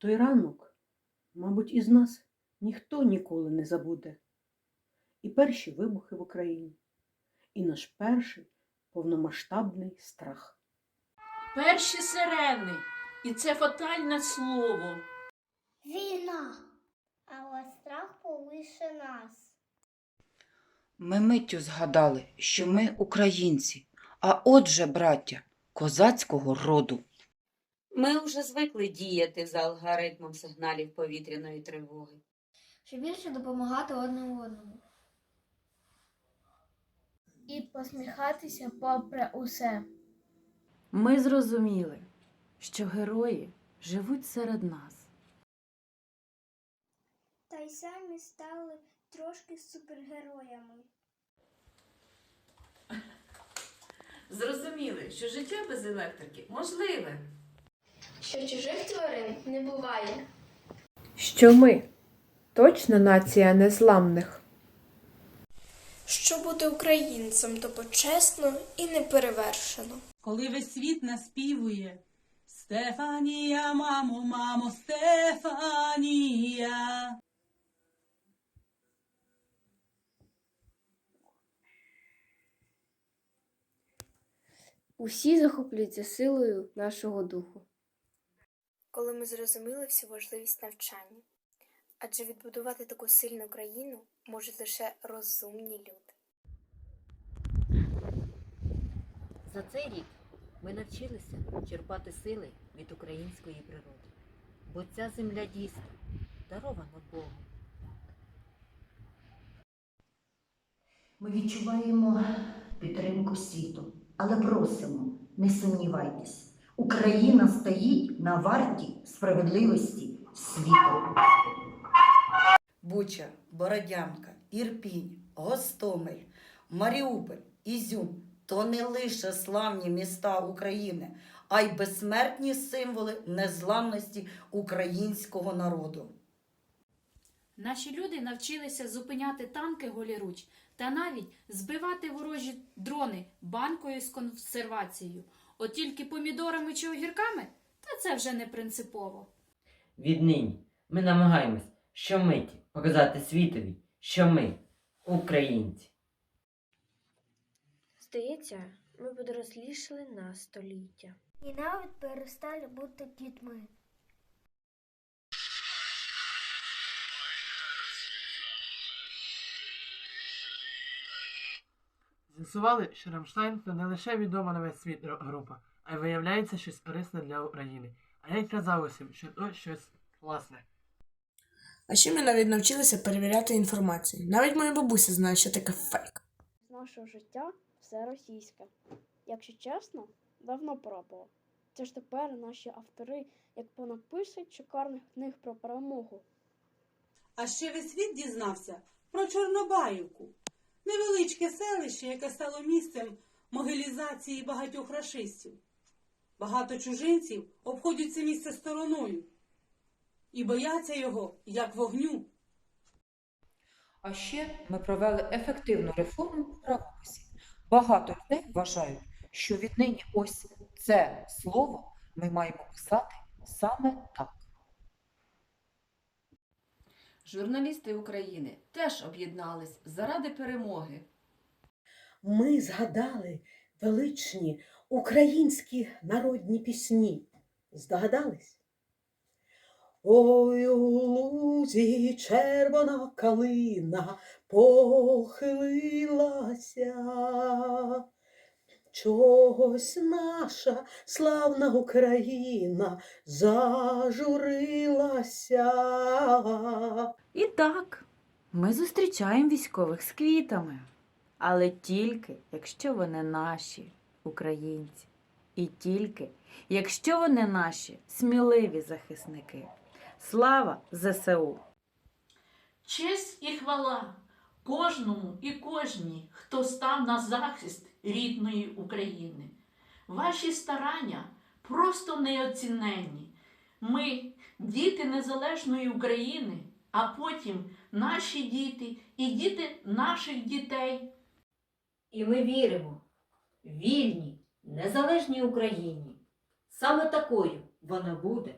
Той ранок, мабуть, із нас ніхто ніколи не забуде. І перші вибухи в Україні, і наш перший повномасштабний страх. Перші сирени. І це фатальне слово. Війна. Але страх полише нас. Ми миттю згадали, що ми українці, а отже, браття, козацького роду. Ми вже звикли діяти за алгоритмом сигналів повітряної тривоги. Щоб більше допомагати одне одному. І посміхатися попри усе. Ми зрозуміли, що герої живуть серед нас. Та й самі стали трошки супергероями. Зрозуміли, що життя без електрики можливе. Що чужих тварин не буває. що ми точно нація незламних. Що бути українцем, то почесно і неперевершено. коли весь світ наспівує Стефанія, мамо, мамо, Стефанія. Усі захоплюються силою нашого духу. Коли ми зрозуміли всю важливість навчання. Адже відбудувати таку сильну країну можуть лише розумні люди. За цей рік ми навчилися черпати сили від української природи, бо ця земля дійсно дарована Богом. Ми відчуваємо підтримку світу, але просимо, не сумнівайтесь, Україна стоїть на варті справедливості світу. Буча, Бородянка, Ірпінь, Гостомель, Маріуполь, Ізюм то не лише славні міста України, а й безсмертні символи незламності українського народу. Наші люди навчилися зупиняти танки голіруч та навіть збивати ворожі дрони банкою з консервацією. От тільки помідорами чи огірками, та це вже не принципово. Віднині ми намагаємось щомиті показати світові, що ми українці. Здається, ми подорослішали на століття. І навіть перестали бути дітьми. З'ясували, що Рамштайн це не лише відома на весь світ група, а й виявляється щось корисне для України. А я й казав усім, що то щось класне. А ще ми навіть навчилися перевіряти інформацію. Навіть моя бабуся знає, що таке фейк. З нашого життя все російське. Якщо чесно, давно пробував. Це ж тепер наші автори, як понапишуть шикарних книг про перемогу. А ще весь світ дізнався про Чорнобаївку, невеличке селище, яке стало місцем могилізації багатьох рашистів. Багато чужинців обходять це місце стороною і бояться його, як вогню. А ще ми провели ефективну реформу в правописі. Багато людей вважають, що віднині ось це слово ми маємо писати саме так. Журналісти України теж об'єднались заради перемоги. Ми згадали величні українські народні пісні. Здогадались? Ой, у лузі червона калина похилилася. Чогось наша славна Україна зажурилася. І так, ми зустрічаємо військових з квітами, але тільки якщо вони наші українці, і тільки якщо вони наші сміливі захисники. Слава ЗСУ! Честь і хвала кожному і кожній, хто став на захист рідної України. Ваші старання просто неоціненні. Ми, діти незалежної України, а потім наші діти і діти наших дітей. І ми віримо вільній, незалежній Україні. Саме такою вона буде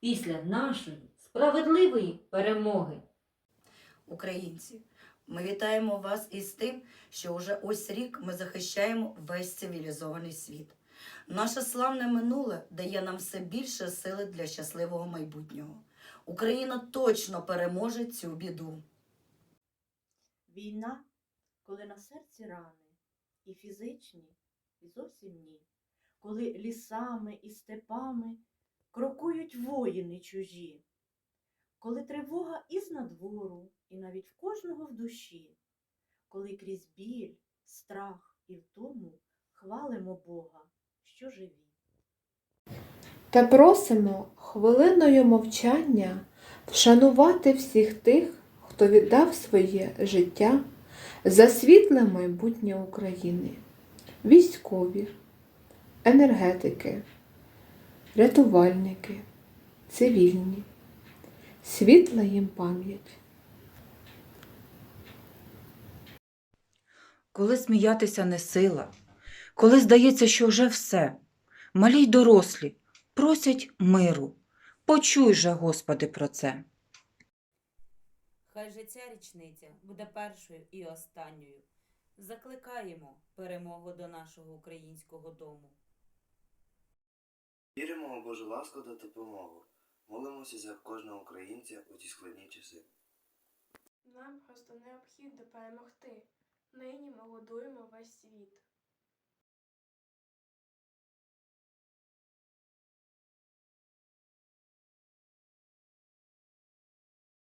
після нашої справедливої перемоги. Українці, ми вітаємо вас із тим, що вже ось рік ми захищаємо весь цивілізований світ. Наше славне минуле дає нам все більше сили для щасливого майбутнього. Україна точно переможе цю біду. Війна, коли на серці рани, і фізичні, і зовсім ні, коли лісами і степами крокують воїни чужі, коли тривога із надвору, і навіть в кожного в душі, коли крізь біль, страх і втому хвалимо Бога, що живі. Та просимо хвилиною мовчання вшанувати всіх тих, хто віддав своє життя за світле майбутнє України, військові, енергетики, рятувальники, цивільні, світла їм пам'ять. Коли сміятися не сила, коли здається, що вже все, малі й дорослі просять миру. Почуй же, Господи, про це. Хай же ця річниця буде першою і останньою. Закликаємо перемогу до нашого українського дому. Віримо у Божу ласку та допомогу. Молимося за кожного українця у ці складні часи. Нам просто необхідно перемогти. Нині ми годуємо весь світ.